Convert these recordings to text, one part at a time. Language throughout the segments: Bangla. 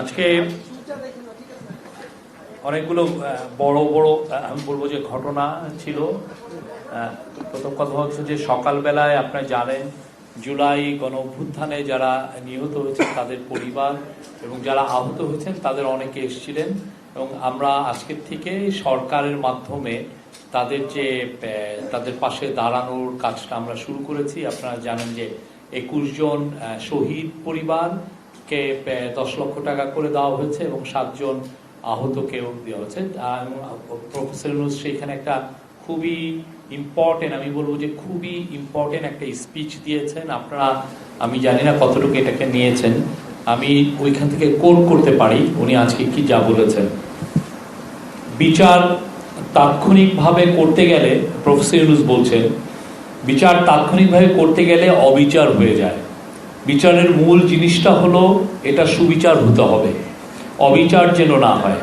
আজকে অনেকগুলো বড় বড় আমি বলব যে ঘটনা ছিল। প্রথম কথা হচ্ছে যে সকালবেলায় আপনারা জানেন, জুলাই গণ অভ্যুত্থানে যারা নিহত হয়েছেন তাদের পরিবার এবং যারা আহত হয়েছেন তাদের অনেকে এসেছিলেন এবং আমরা আজকের থেকে সরকারের মাধ্যমে তাদের যে তাদের পাশে দাঁড়ানোর কাজটা আমরা শুরু করেছি। আপনারা জানেন যে একুশ জন শহীদ পরিবারকে আহ, দশ লক্ষ টাকা করে দেওয়া হয়েছে এবং সাতজন আহতকেও দেওয়া হয়েছে। প্রফেসর ইউনুস সেখানে একটা খুবই ইম্পর্টেন্ট আমি বলব যে খুবই ইম্পর্টেন্ট একটা স্পিচ দিয়েছেন। আপনারা আমি জানি না কতটুকু এটাকে নিয়েছেন। আমি ওইখান থেকে কোট করতে পারি উনি আজকে কি যা বলেছেন। বিচার তাৎক্ষণিকভাবে করতে গেলে প্রফেসর ইউনুস বলছেন বিচার তাৎক্ষণিকভাবে করতে গেলে অবিচার হয়ে যায়। বিচারের মূল জিনিসটা হলো এটা সুবিচার হতে হবে। অবিচার যেন না হয়।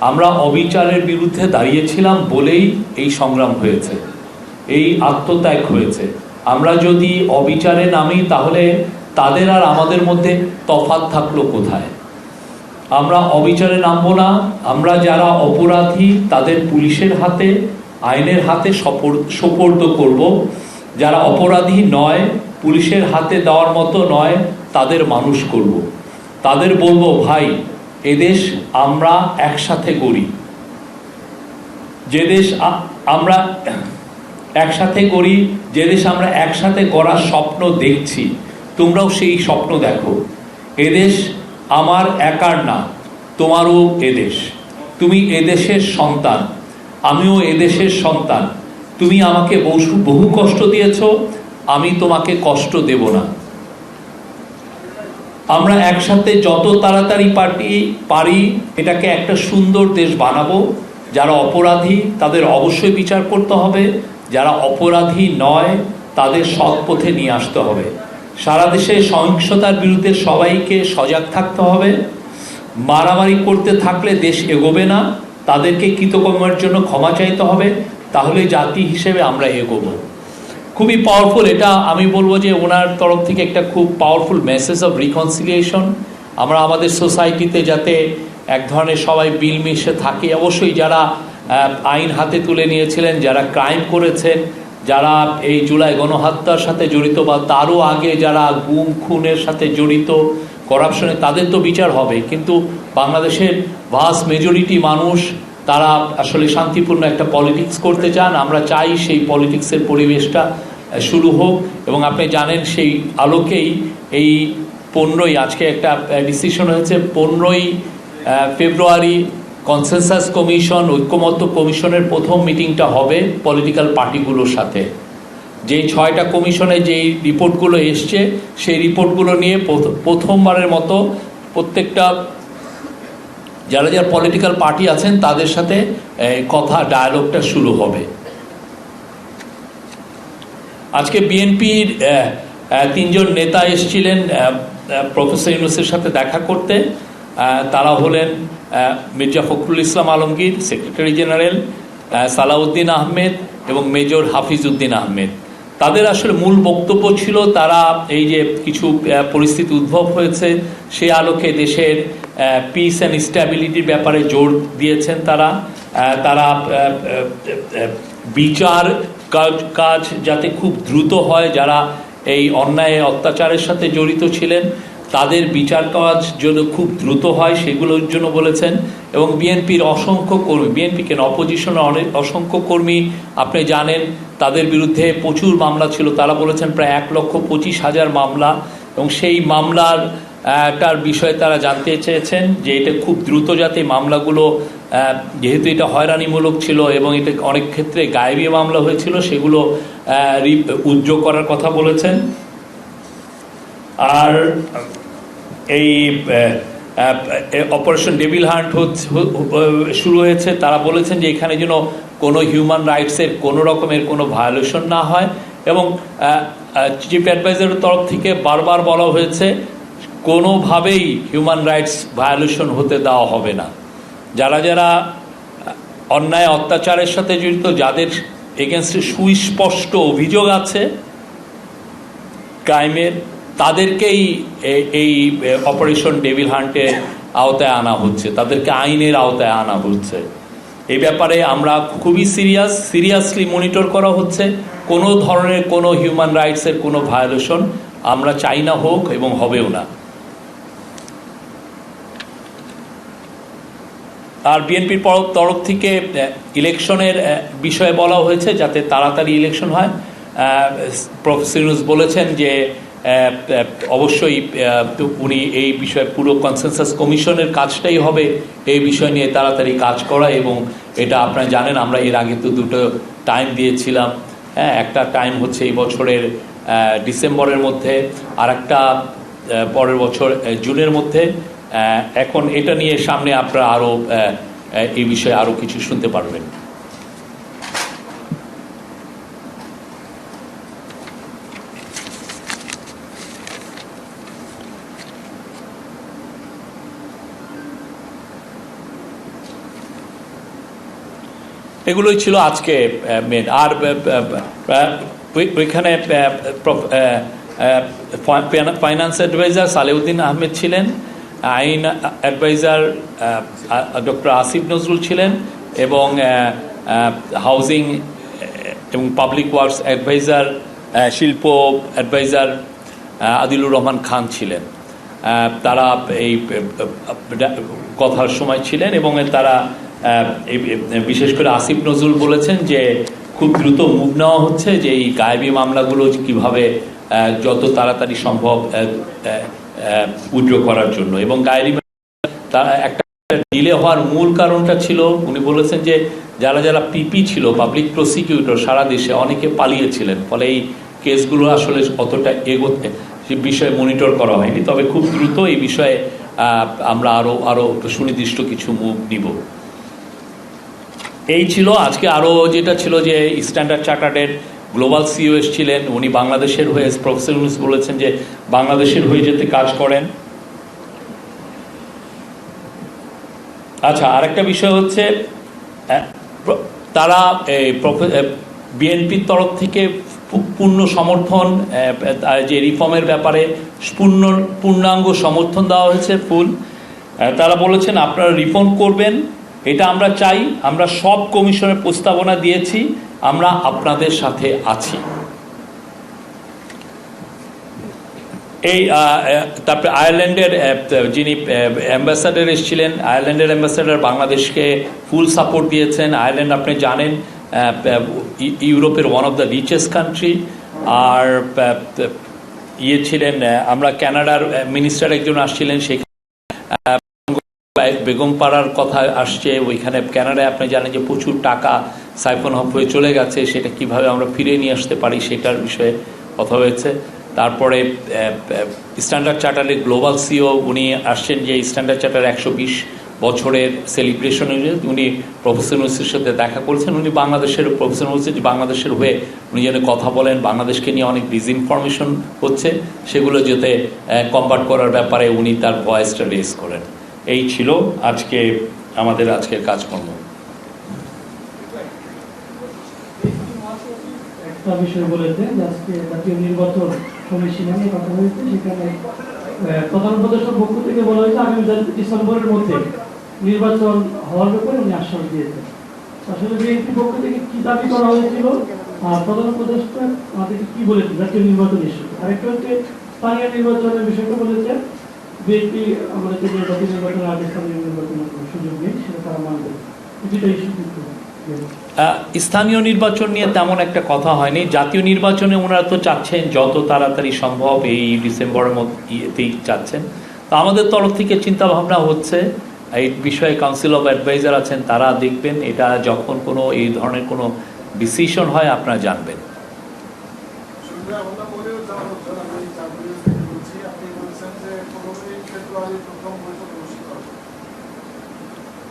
আমরা অবিচারের বিরুদ্ধে দাঁড়িয়েছিলাম বলেই এই সংগ্রাম হয়েছে। এই আত্মত্যাগ হয়েছে। আমরা যদি অবিচারে নামি, তাহলে তাদের আর আমাদের মধ্যে তফাৎ থাকল কোথায়? আমরা অবিচারে নামবো না। আমরা যারা অপরাধী, তাদের পুলিশের হাতে, আইনের হাতে সপর- সোপর্দ করব। যারা অপরাধী নয় পুলিশের হাতে দেওয়ার মতো নয়, তাদের মানুষ করব। তাদের বলব, ভাই এদেশ আমরা একসাথে করি। যে দেশ আমরা একসাথে করি, যে দেশ আমরা একসাথে করার স্বপ্ন দেখছি, তোমরাও সেই স্বপ্ন দেখো। এদেশ আমার একার না, তোমারও এদেশ তুমি এদেশের সন্তান, আমিও এদেশের সন্তান। তুমি আমাকে বহু বহু কষ্ট দিয়েছ আমি তোমাকে কষ্ট দেব না। আমরা একসাথে যত তাড়াতাড়ি পার্টি পারি, এটাকে একটা সুন্দর দেশ বানাবো, যারা অপরাধী, তাদের অবশ্যই বিচার করতে হবে, যারা অপরাধী নয়, তাদের সৎ পথে নিয়ে আসতে হবে। সারা দেশে সহিংসতার বিরুদ্ধে সবাইকে সজাগ থাকতে হবে। মারামারি করতে থাকলে দেশ এগোবে না, তাদেরকে কৃতকর্মের জন্য ক্ষমা চাইতে হবে, তাহলে জাতি হিসেবে আমরা এগোবো। খুবই পাওয়ারফুল এটা আমি বলব যে ওনার তরফ থেকে একটা খুব পাওয়ারফুল মেসেজ অফ রিকনসিলিয়েশন আমরা আমাদের সোসাইটিতে যাতে এক ধরনের সবাই বিল মিশে থাকি, অবশ্যই যারা আইন হাতে তুলে নিয়েছিলেন, যারা ক্রাইম করেছেন, যারা এই জুলাই গণহত্যার সাথে জড়িত বা তারও আগে যারা গুম, খুনের সাথে জড়িত করাপশনে তাদের তো বিচার হবে। কিন্তু বাংলাদেশের ভাস মেজরিটি মানুষ তারা আসলে শান্তিপূর্ণ একটা পলিটিক্স করতে চান। আমরা চাই সেই পলিটিক্সের পরিবেশটা শুরু হোক এবং আপনি জানেন সেই আলোকেই এই পনেরোই, আজকে একটা ডিসিশন হয়েছে। পনেরোই ফেব্রুয়ারি কনসেনসাস কমিশন ঐক্যমত্য কমিশনের প্রথম মিটিংটা হবে পলিটিক্যাল পার্টিগুলোর সাথে। যে ছয়টা কমিশনে যেই রিপোর্টগুলো এসছে, সেই রিপোর্টগুলো নিয়ে প্রথ- প্রথমবারের মতো প্রত্যেকটা যারা যারা পলিটিক্যাল পার্টি আছেন, তাদের সাথে কথা ডায়ালগটা শুরু হবে। আজকে বিএনপির তিনজন নেতা এসেছিলেন প্রফেসর ইউনুসের সাথে দেখা করতে। তারা হলেন মির্জা ফখরুল ইসলাম আলমগীর, সেক্রেটারি জেনারেল সালাউদ্দিন আহমেদ এবং মেজর হাফিজ উদ্দিন আহমেদ। তাদের আসলে মূল বক্তব্য ছিল তারা এই যে কিছু পরিস্থিতি উদ্ভব হয়েছে সে আলোকে দেশের পিস অ্যান্ড স্ট্যাবিলিটির ব্যাপারে জোর দিয়েছেন তারা। তারা বিচার কাজ কাজ যাতে খুব দ্রুত হয়, যারা এই অন্যায় অত্যাচারের সাথে জড়িত ছিলেন। তাদের বিচার কাজ যেন খুব দ্রুত হয় সেগুলোর জন্য বলেছেন। এবং বিএনপির অসংখ্য কর্মী, বিএনপি কেন অপোজিশনের অনেক অসংখ্য কর্মী, আপনি জানেন, তাদের বিরুদ্ধে প্রচুর মামলা ছিল। তারা বলেছেন প্রায় এক লক্ষ পঁচিশ হাজার মামলা। এবং সেই মামলার টার বিষয়ে তারা জানতে চেয়েছেন যে এটা খুব দ্রুত যাতে মামলাগুলো যেহেতু এটা হয়রানিমূলক ছিল এবং এটা অনেক ক্ষেত্রে গায়েবী মামলা হয়েছিল, সেগুলো উদ্যোগ করার কথা বলেছেন। আর এই অপারেশন ডেভিল হান্ট শুরু হয়েছে। তারা বলেছেন যে এখানে যেন কোনো হিউম্যান রাইটসের কোনো রকমের কোনো ভায়োলেশন না হয় এবং চিফ অ্যাডভাইজারের তরফ থেকে বারবার বলা হয়েছে, কোনোভাবেই হিউম্যান রাইটস ভায়োলেশন হতে দেওয়া হবে না। যারা যারা অন্যায় অত্যাচারের সাথে জড়িত, যাদের এগেনস্টে সুস্পষ্ট অভিযোগ আছে ক্রাইমের তাদেরকেই এই অপারেশন ডেভিল হান্টের আওতায় আনা হচ্ছে, তাদেরকে আইনের আওতায় আনা হচ্ছে। এই ব্যাপারে আমরা খুবই সিরিয়াস, সিরিয়াসলি মনিটর করা হচ্ছে। কোনো ধরনের কোনো হিউম্যান রাইটসের কোনো ভায়োলেশন আমরা চাই না হোক এবং হবেও না। আর বিএনপির তরফ থেকে ইলেকশনের বিষয়ে বলা হয়েছে যাতে তাড়াতাড়ি ইলেকশন হয়। প্রফেসর বলেছেন যে অবশ্যই উনি এই বিষয়ে পুরো কনসেনসাস কমিশনের কাজটাই হবে এই বিষয় নিয়ে তাড়াতাড়ি কাজ করা এবং এটা আপনারা জানেন, আমরা এর আগে তো দুটো টাইম দিয়েছিলাম। হ্যাঁ একটা টাইম হচ্ছে এই বছরের ডিসেম্বরের মধ্যে আর একটা পরের বছর জুনের মধ্যে। এখন এটা নিয়ে সামনে আপনারা আরও এই বিষয়ে আরও কিছু শুনতে পারবেন। এগুলোই ছিল আজকে মেন আর ওইখানে ফাইন্যান্স অ্যাডভাইজার সালেউদ্দিন আহমেদ ছিলেন, আইন অ্যাডভাইজার ডক্টর আসিফ নজরুল ছিলেন এবং হাউজিং এবং পাবলিক ওয়ার্কস অ্যাডভাইজার শিল্প অ্যাডভাইজার আদিলুর রহমান খান ছিলেন। তারা এই কথার সময় ছিলেন এবং তারা বিশেষ করে আসিফ নজরুল বলেছেন যে খুব দ্রুত মুভ নেওয়া হচ্ছে যে এই গায়েবী মামলাগুলো কীভাবে যত তাড়াতাড়ি সম্ভব উইড্র করার জন্য। এবং গায়েবী একটা ডিলে হওয়ার মূল কারণটা ছিল, উনি বলেছেন যে যারা যারা পিপি ছিল পাবলিক প্রসিকিউটর সারা দেশে অনেকে পালিয়েছিলেন। ফলে এই কেসগুলো আসলে অতটা এগোতে সে বিষয়ে মনিটর করা হয়নি। তবে খুব দ্রুত এই বিষয়ে আমরা আরও আরও সুনির্দিষ্ট কিছু মুভ নিব। এই ছিল আজকে আরও যেটা ছিল যে স্ট্যান্ডার্ড চার্টার্ডের গ্লোবাল সিও এসছিলেন, উনি বাংলাদেশের হয়ে প্রফেসর ইউনুস বলেছেন যে বাংলাদেশের হয়ে যেতে কাজ করেন। আচ্ছা আরেকটা বিষয় হচ্ছে তারা বিএনপির তরফ থেকে পূর্ণ সমর্থন যে রিফর্মের ব্যাপারে পূর্ণ, পূর্ণাঙ্গ সমর্থন দেওয়া হয়েছে ফুল। তারা বলেছেন, আপনারা রিফর্ম করবেন এটা আমরা চাই, আমরা সব কমিশনের প্রস্তাবনা দিয়েছি, আমরা আপনাদের সাথে আছি। এই তারপরে আয়ারল্যান্ডের যিনি অ্যাম্বাসাডার এসেছিলেন, আয়ারল্যান্ডের অ্যাম্বাসাডার বাংলাদেশকে ফুল সাপোর্ট দিয়েছেন। আয়ারল্যান্ড, আপনি জানেন ইউরোপের one of the richest country আর ইয়ে ছিলেন আমরা ক্যানাডার মিনিস্টার একজন আসছিলেন, সেখানে বেগম পাড়ার কথা আসছে, ওইখানে ক্যানাডায় আপনি জানেন যে প্রচুর টাকা সাইফন হফ হয়ে চলে গেছে, সেটা কীভাবে আমরা ফিরিয়ে নিয়ে আসতে পারি সেটার বিষয়ে কথা হয়েছে। তারপরে স্ট্যান্ডার্ড চার্টারের গ্লোবাল সিও উনি আসছেন যে স্ট্যান্ডার্ড চার্টার একশো বিশ বছরের সেলিব্রেশন উনি প্রফেসর ইউনিভার্সিটির সাথে দেখা করেছেন, উনি বাংলাদেশের প্রফেসর ইউনিভার্সিটি বাংলাদেশের হয়ে উনি যেন কথা বলেন, বাংলাদেশকে নিয়ে অনেক ডিসইনফরমেশন হচ্ছে, সেগুলো যাতে কম্বার্ট করার ব্যাপারে উনি তার ভয়েসটা রেজ করেন। এই ছিল আজকে আমাদের আজকের কাজকর্ম। ডিসেম্বরের মধ্যে নির্বাচন হওয়ার দিয়েছেন। আসলে পক্ষ থেকে কি দাবি করা হয়েছিল? আমাদেরকে কি বলেছেন জাতীয় নির্বাচন আরেকটা হচ্ছে নির্বাচনের বিষয়টা বলেছেন। বিএনপি আমাদের যে জাতীয় নির্বাচনের আগে স্থানীয় নির্বাচনের সুযোগ নেই, সেটা তারা মানবে। দুটা ইস্যু স্থানীয় নির্বাচন নিয়ে তেমন একটা কথা হয়নি। জাতীয় নির্বাচনে ওনারা তো চাচ্ছেন যত তাড়াতাড়ি সম্ভব এই ডিসেম্বরের মধ্যেই চাচ্ছেন। তো আমাদের তরফ থেকে চিন্তা ভাবনা হচ্ছে, এই বিষয়ে কাউন্সিল অফ অ্যাডভাইজার আছেন, তারা দেখবেন এটা যখন কোনো এই ধরনের কোনো ডিসিশন হয়, আপনারা জানবেন।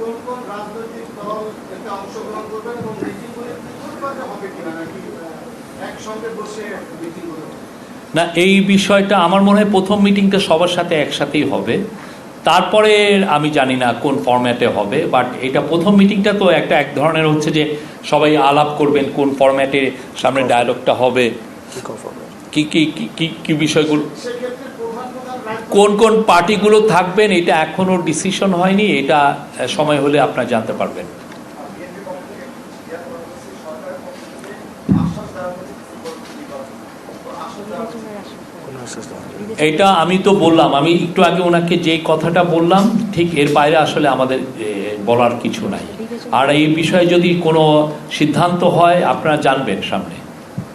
কোন কোন রাজনৈতিক দল এতে অংশগ্রহণ করবেন এবং মিটিংগুলি পৃথকভাবে হবে কিনা নাকি একসঙ্গে বসে মিটিংগুলো না এই বিষয়টা আমার মনে হয় প্রথম মিটিংটা সবার সাথে একসাথেই হবে। তারপরে আমি জানি না কোন ফরম্যাটে হবে বাট এটা প্রথম মিটিংটা তো একটা এক ধরনের হচ্ছে যে সবাই আলাপ করবেন কোন ফরম্যাটে সামনে ডায়ালগটা হবে। কি কি কি কি বিষয়গুলো? কোন কোন পার্টিগুলো থাকবেন এটা এখনও ডিসিশন হয়নি এটা সময় হলে আপনারা জানতে পারবেন। এটা আমি তো বললাম আমি একটু আগে ওনাকে যেই কথাটা বললাম ঠিক এর বাইরে আসলে আমাদের বলার কিছু নাই। আর এই বিষয়ে যদি কোনো সিদ্ধান্ত হয় আপনারা জানবেন সামনে।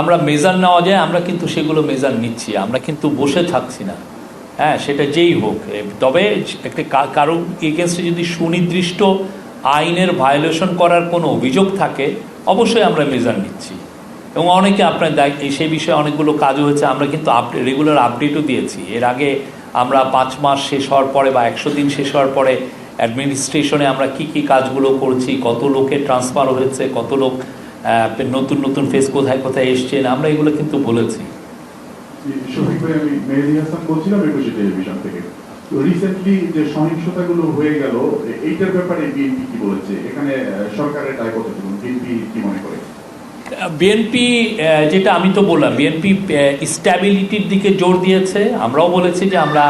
আমরা মেজার নেওয়া যায়, আমরা কিন্তু সেগুলো মেজার নিচ্ছি, আমরা কিন্তু বসে থাকছি না। হ্যাঁ সেটা যেই হোক তবে একটা কারও এগেনস্টে যদি সুনির্দিষ্ট আইনের ভায়োলেশন করার কোনো অভিযোগ থাকে, অবশ্যই আমরা মেজার নিচ্ছি। এবং অনেকে আপনার সেই বিষয়ে অনেকগুলো কাজও হয়েছে, আমরা কিন্তু আপডেট রেগুলার আপডেটও দিয়েছি। এর আগে আমরা পাঁচ মাস শেষ হওয়ার পরে বা একশো দিন শেষ হওয়ার পরে অ্যাডমিনিস্ট্রেশনে আমরা কি কি কাজগুলো করছি, কত লোকের ট্রান্সফার হয়েছে, কত লোক নতুন নতুন ফেস কোথায় কোথায় এসছেন আমরা এগুলো কিন্তু বলেছি। শফিক ভাই আমি মেহেদি হাসান বলছিলাম একুশে টেলিভিশন থেকে। তো রিসেন্টলি যে সহিংসতাগুলো হয়ে গেল এইটার ব্যাপারে বিএনপি কি বলেছে? এখানে সরকারের দায় কতটুকু? বিএনপি কি মনে করে? বিএনপি যেটা আমি তো বললাম বিএনপি স্ট্যাবিলিটির দিকে জোর দিয়েছে। আমরাও বলেছি যে আমরা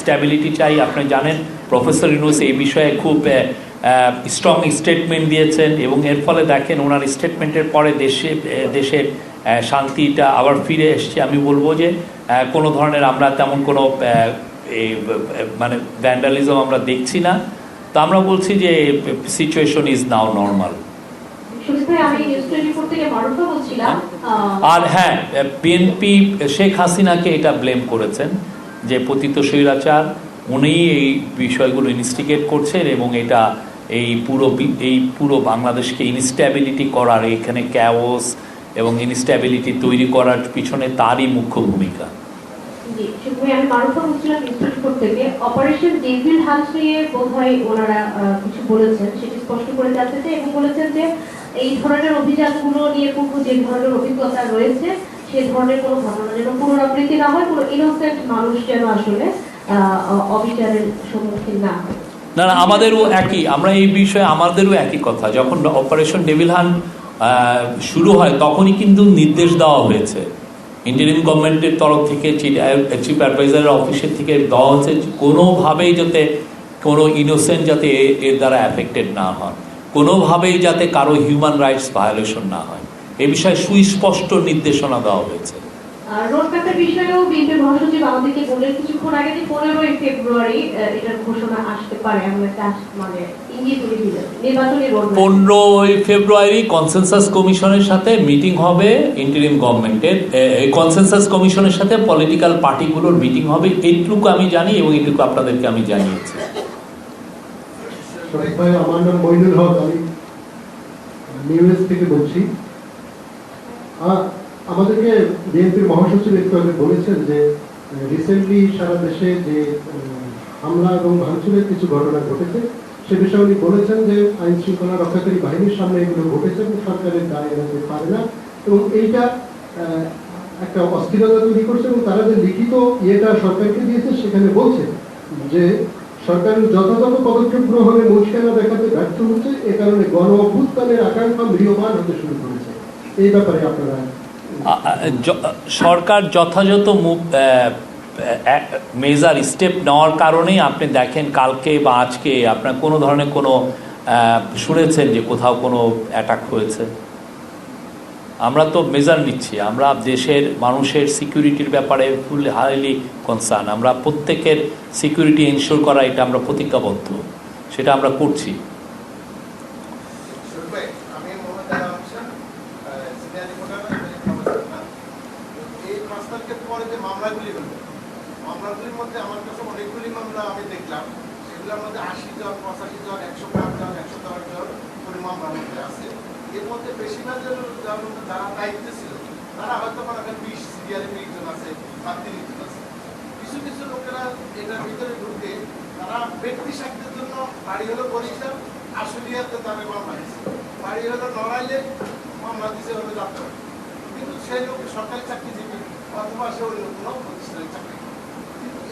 স্ট্যাবিলিটি চাই। আপনি জানেন প্রফেসর ইউনুস এই বিষয়ে খুব স্ট্রং স্টেটমেন্ট দিয়েছেন এবং এর ফলে দেখেন ওনার স্টেটমেন্টের পরে দেশে দেশের শান্তিটা আবার ফিরে এসছে। আমি বলব যে কোনো ধরনের আমরা তেমন কোনো মানে ভ্যান্ডালিজম আমরা দেখছি না। তো আমরা বলছি যে সিচুয়েশন ইজ নাও নর্মাল আর হ্যাঁ বিএনপি শেখ হাসিনাকে এটা ব্লেম করেছেন যে পতিত স্বৈরাচার উনি এই বিষয়গুলো ইনস্টিগেট করছেন এবং এটা এই পুরো এই পুরো বাংলাদেশকে ইনস্ট্যাবিলিটি করার, এখানে ক্যাওস এবং ইনস্ট্যাবিলিটি তৈরি করার পিছনে তারই মুখ্য ভূমিকা। নিয়ে ওনারা করে বলেছেন যে এই ধরনের নিয়ে যে ধরনের অভিজ্ঞতা রয়েছে, সে ধরনের পুনরাবৃত্তি না হয় মানুষ যেন আসলে অবিচারের সম্মুখীন না হয়। না না আমাদেরও একই। আমরা এই বিষয়ে আমাদেরও একই কথা। যখন অপারেশন ডেভিল আহ, শুরু হয় তখনই কিন্তু নির্দেশ দেওয়া হয়েছে। ইন্টারিম গভর্নমেন্টের তরফ থেকে চিফ অ্যাডভাইজারের অফিসের থেকে দেওয়া হচ্ছে কোনোভাবেই যাতে কোনো ইনোসেন্ট যাতে এর দ্বারা অ্যাফেক্টেড না হন। কোনোভাবেই যাতে কারও হিউম্যান রাইটস ভায়োলেশন না হয়। এ বিষয়ে সুস্পষ্ট নির্দেশনা দেওয়া হয়েছে। আর রোডম্যাপের বিষয়েও বিএনপির মহাসচিব আমাদেরকে বললেন কিছুক্ষণ আগে যে পনেরোই ফেব্রুয়ারি এটার ঘোষণা আসতে পারে। এমন একটা মানে পনেরোই ফেব্রুয়ারি কনসেনসাস কমিশনের সাথে মিটিং হবে ইন্টারিম গভর্নমেন্টের এই কনসেনসাস কমিশনের সাথে পলিটিক্যাল পার্টিগুলোর মিটিং হবে। এইটুকু আমি জানি এবং এইটুকু আপনাদেরকে আমি জানিয়েছি। আমার নাম মইনুল হক আমি নিউএস থেকে বলছি। আ- আমাদেরকে বিএনপির মহাসচিব একটু আগে বলেছেন যে রিসেন্টলি সারা দেশে যে হামলা এবং ভাঙচুরের কিছু ঘটনা ঘটেছে, সে বিষয়ে উনি বলেছেন যে আইন শৃঙ্খলা রক্ষাকারী বাহিনীর সামনে এগুলো ঘটেছে এবং সরকারের দায় এড়াতে পারে না। এবং এইটা একটা অস্থিরতা তৈরি করছে এবং তারা যে লিখিত ইয়েটা সরকারকে দিয়েছে, সেখানে বলছে যে, সরকার যথাযথ পদক্ষেপ গ্রহণে মুশকিলা দেখাতে ব্যর্থ হচ্ছে, এ কারণে গণ অভ্যুত্থানের আকাঙ্ক্ষা মৃয়মান হতে শুরু করেছে। এই ব্যাপারে আপনারা সরকার যথাযথ মেজার স্টেপ নেওয়ার কারণেই আপনি দেখেন কালকে বা আজকে আপনার কোনো ধরনের কোনো শুনেছেন যে কোথাও কোনো অ্যাটাক হয়েছে? আমরা তো মেজার নিচ্ছি, আমরা দেশের মানুষের সিকিউরিটির ব্যাপারে ফুল হাইলি কনসার্ন আমরা প্রত্যেকের সিকিউরিটি এনশোর করা এটা আমরা প্রতিজ্ঞাবদ্ধ, সেটা আমরা করছি শরীফ ভাই, আমি Mohammad Ali Hossain, uh, senior reporter, internet খবরের না। এই পাঁচ তারিখের পরে যে মামলাগুলি হলো, মামলাগুলির মধ্যে আমার কাছে অনেকগুলি মামলা আমি দেখলাম। সেগুলোর মধ্যে আশি জন, পঁচাশি জন, একশো পাঁচ জন, একশো দশ জন করে মামলার মধ্যে আছে। এর মধ্যে বেশিরভাগের যার মধ্যে যারা দায়িত্বে ছিল, তারা হয়তো মনে করেন বিশ সিরিয়ালে বিশ জন আছে বা তিরিশ জন আছে। কিছু কিছু লোকেরা এটার ভিতরে ঢুকে তারা ব্যক্তি স্বার্থের জন্য বাড়ি হলো বরিশাল, আশুলিয়াতে তাদের মামলা দিচ্ছে বাড়ি হলো নড়াইলে মামলা দিচ্ছে হলো যাত্রা কিন্তু সেই লোক সরকারি চাকরিজীবী অথবা সে অন্য কোনো প্রতিষ্ঠানের চাকরি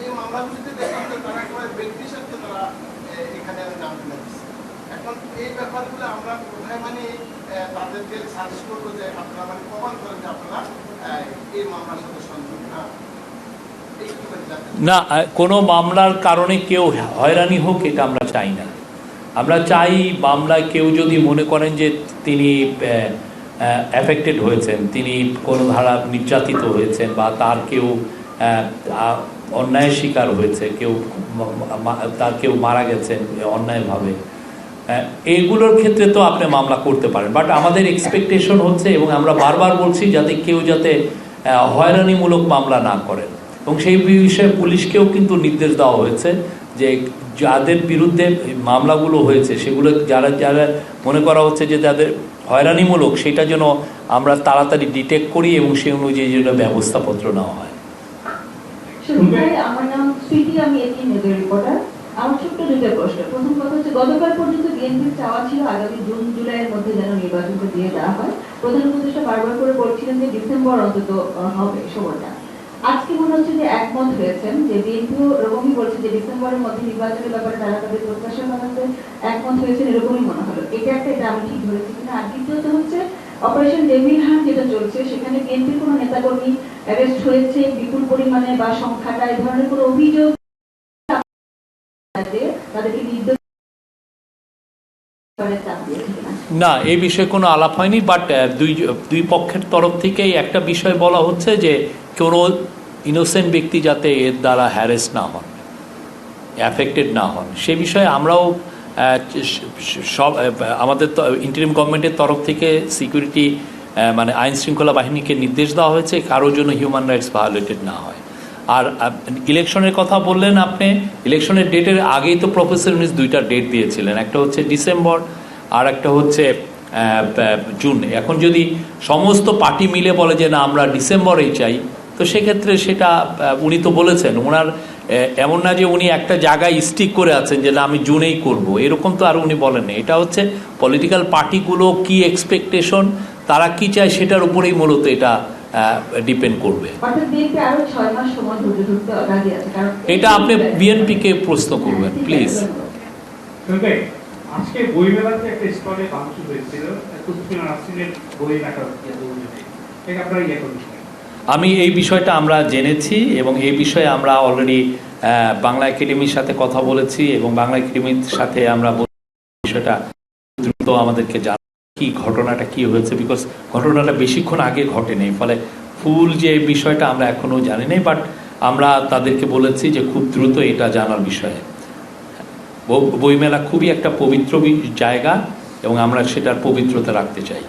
এই মামলাগুলিতে দেখলাম যে তারা একেবারে তারা এখানে এখন এই ব্যাপারগুলো আমরা কোথায় মানে তাদেরকে সাজেস্ট করব যে আপনারা মানে করেন যে আপনারা এই মামলার সাথে না। না কোনো মামলার কারণে কেউ হয়রানি হোক, এটা আমরা চাই না। আমরা চাই মামলায় কেউ যদি মনে করেন যে তিনি অ্যাফেক্টেড হয়েছেন, তিনি কোনো ধারা নির্যাতিত হয়েছেন বা তার কেউ অন্যায়ের শিকার হয়েছে কেউ তার কেউ মারা গেছেন অন্যায়ভাবে আহ, এইগুলোর ক্ষেত্রে তো আপনি মামলা করতে পারেন বাট আমাদের এক্সপেকটেশন হচ্ছে এবং আমরা বারবার বলছি যাতে কেউ যাতে হয়রানিমূলক মামলা না করেন। এবং সেই বিষয়ে পুলিশকেও কিন্তু নির্দেশ দেওয়া হয়েছে যে যাদের বিরুদ্ধে মামলাগুলো হয়েছে সেগুলো যারা যারা মনে করা হচ্ছে যে যাদের হয়রানিমূলক সেটা যেন আমরা তাড়াতাড়ি ডিটেক্ট করি এবং সেই অনুযায়ী যেন ব্যবস্থাপত্র নেওয়া হয়। আমার নাম স্মৃতি আমি এটি নিউজের রিপোর্টার আমার ছোট্ট দুটো প্রশ্ন। প্রথম কথা হচ্ছে গতকাল পর্যন্ত বিএনপির চাওয়া ছিল আগামী জুন জুলাইয়ের মধ্যে যেন নির্বাচনটা দিয়ে দেওয়া হয়। প্রধান উপদেষ্টা বারবার করে বলছিলেন যে ডিসেম্বর অন্তত হবে সময়টা। আজকে মনে হচ্ছে যে একমত হয়েছেন যে বিএনপিও এরকমই বলছে যে ডিসেম্বরের মধ্যে নির্বাচনের ব্যাপারে তারা তাদের প্রত্যাশা জানাতে একমত হয়েছেন এরকমই মনে হলো। এটা একটা এটা আমি ঠিক ধরেছি কিনা? আর দ্বিতীয়ত হচ্ছে অপারেশন ডেভিল হান্ট যেটা চলছে সেখানে বিএনপির কোনো নেতাকর্মী অ্যারেস্ট হয়েছে, বিপুল পরিমাণে বা সংখ্যাটা এই ধরনের কোনো অভিযোগ তাদেরকে? না এই বিষয়ে কোনো আলাপ হয়নি বাট দুই দুই পক্ষের তরফ থেকেই একটা বিষয় বলা হচ্ছে যে কোনো ইনোসেন্ট ব্যক্তি যাতে এর দ্বারা হ্যারেস না হন অ্যাফেক্টেড না হন সে বিষয়ে আমরাও সব আমাদের ইন্টারিম গভর্নমেন্টের তরফ থেকে সিকিউরিটি মানে আইন শৃঙ্খলা বাহিনীকে নির্দেশ দেওয়া হয়েছে, কারোর জন্য হিউম্যান রাইটস ভায়োলেটেড না হয়। আর ইলেকশনের কথা বললেন আপনি, ইলেকশনের ডেটের আগেই তো প্রফেসর মিস দুইটা ডেট দিয়েছিলেন, একটা হচ্ছে ডিসেম্বর আর একটা হচ্ছে জুন এখন যদি সমস্ত পার্টি মিলে বলে যে না, আমরা ডিসেম্বরেই চাই, তো সেক্ষেত্রে সেটা উনি তো বলেছেন ওনার এমন না যে উনি একটা জায়গায় স্টিক করে আছেন যে না, আমি জুনেই করব। এরকম তো আর উনি বলেননি। এটা হচ্ছে পলিটিক্যাল পার্টিগুলো কি এক্সপেকটেশন তারা কি চায় সেটার উপরেই মূলত এটা ডিপেন্ড করবে। অর্থাৎ বিএনপি আরও ছয় মাস সময় ধৈর্য ধরতে রাজি আছে কারণ এটা আপনি বিএনপিকে প্রশ্ন করবেন প্লিজ আজকে বইমেলাতে একটা স্টলে ভাঙচুর হয়েছিল বই রাখা এটা আপনারা ইয়ে করবেন আমি এই বিষয়টা আমরা জেনেছি এবং এই বিষয়ে আমরা অলরেডি বাংলা একাডেমির সাথে কথা বলেছি এবং বাংলা একাডেমির সাথে আমরা বিষয়টা। দ্রুত আমাদেরকে জানা কি ঘটনাটা কি হয়েছে? বিকজ ঘটনাটা বেশিক্ষণ আগে ঘটেনি। ফলে ফুল যে বিষয়টা আমরা এখনও জানি নাই বাট আমরা তাদেরকে বলেছি যে খুব দ্রুত এটা জানার বিষয়ে। বইমেলা খুবই একটা পবিত্র জায়গা এবং আমরা সেটার পবিত্রতা রাখতে চাই।